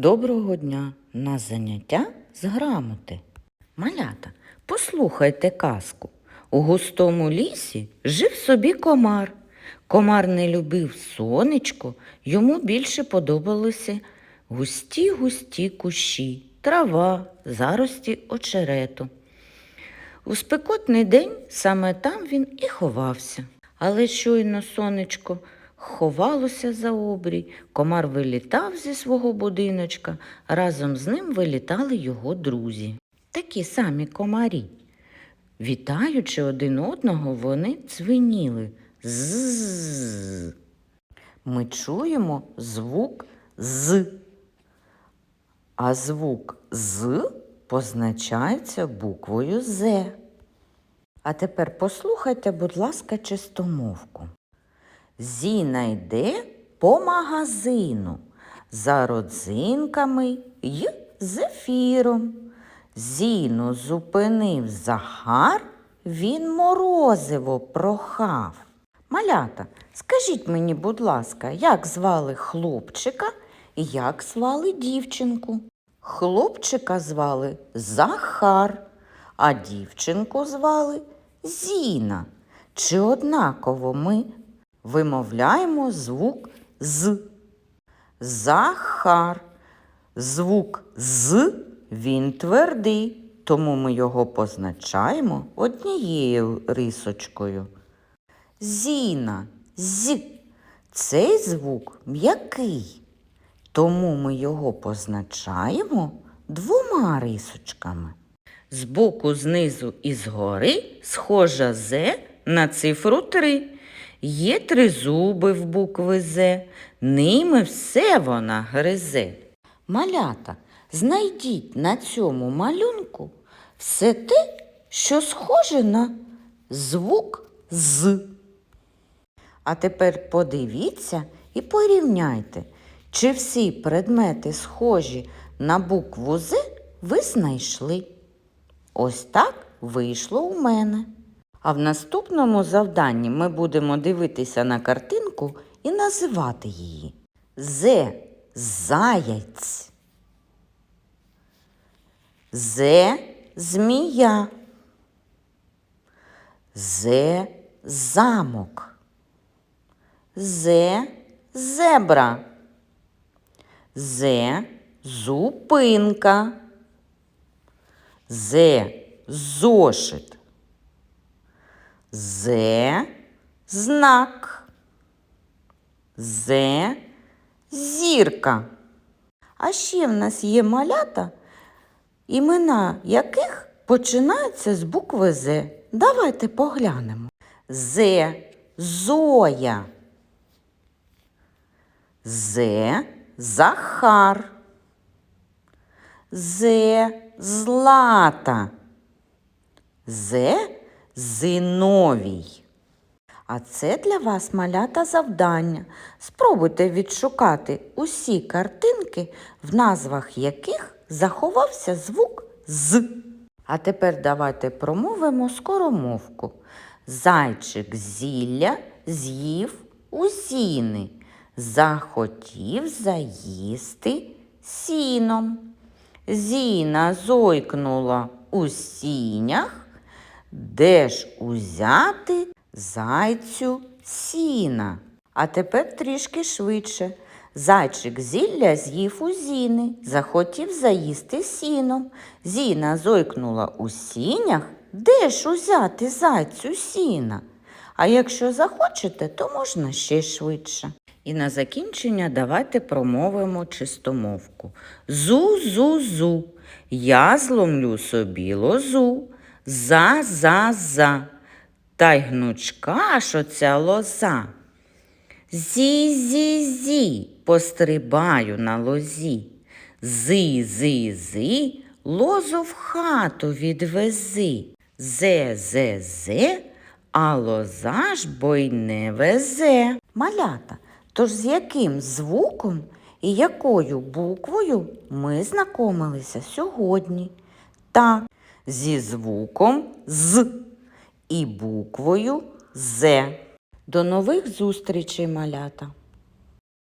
Доброго дня на заняття з грамоти. Малята, послухайте казку. У густому лісі жив собі комар. Комар не любив сонечко, йому більше подобалися густі густі кущі, трава, зарості очерету. У спекотний день саме там він і ховався. Але щойно сонечко ховалося за обрій, комар вилітав зі свого будиночка, разом з ним вилітали його друзі. Такі самі комарі. Вітаючи один одного, вони цвиніли. Ми чуємо звук з. А звук з позначається буквою З. А тепер послухайте, будь ласка, чистомовку. Зіна йде по магазину за родзинками й зефіром. Зіну зупинив Захар, він морозиво прохав. Малята, скажіть мені, будь ласка, як звали хлопчика і як звали дівчинку? Хлопчика звали Захар, а дівчинку звали Зіна. Чи однаково ми вимовляємо звук з? Захар. Звук з він твердий, тому ми його позначаємо однією рисочкою. Зіна, з. Цей звук м'який, тому ми його позначаємо двома рисочками. Збоку, знизу і згори схожа З на цифру 3. Є три зуби в букви З, ними все вона гризе. Малята, знайдіть на цьому малюнку все те, що схоже на звук з. А тепер подивіться і порівняйте, чи всі предмети схожі на букву З ви знайшли. Ось так вийшло у мене. А в наступному завданні ми будемо дивитися на картинку і називати її. З заяць. З змія. З замок. З зебра. З зупинка. З зошит. З знак. З зірка. А ще в нас є малята, імена яких починаються з букви З. Давайте поглянемо. З Зоя. З Захар. З Злата. З Зиновій. А це для вас малята завдання. Спробуйте відшукати усі картинки, в назвах яких заховався звук з. А тепер давайте промовимо скоромовку. Зайчик зілля з'їв у сіни, захотів заїсти сіном. Зіна зойкнула у сінях, де ж узяти зайцю сіна. А тепер трішки швидше. Зайчик зілля з'їв у зіни, захотів заїсти сіном. Зіна зойкнула у сінях, де ж узяти зайцю сіна? А якщо захочете, то можна ще швидше. І на закінчення давайте промовимо чистомовку. Зу-зу-зу, я зломлю собі лозу, за-за-за, та й гнучка ж оця лоза. Зі-зі-зі, пострибаю на лозі. Зи-зи-зи, лозу в хату відвези. Зе-зе-зе, а лоза ж бо й не везе. Малята, тож з яким звуком і якою буквою ми знайомилися сьогодні? Так, зі звуком з і буквою З. До нових зустрічей, малята!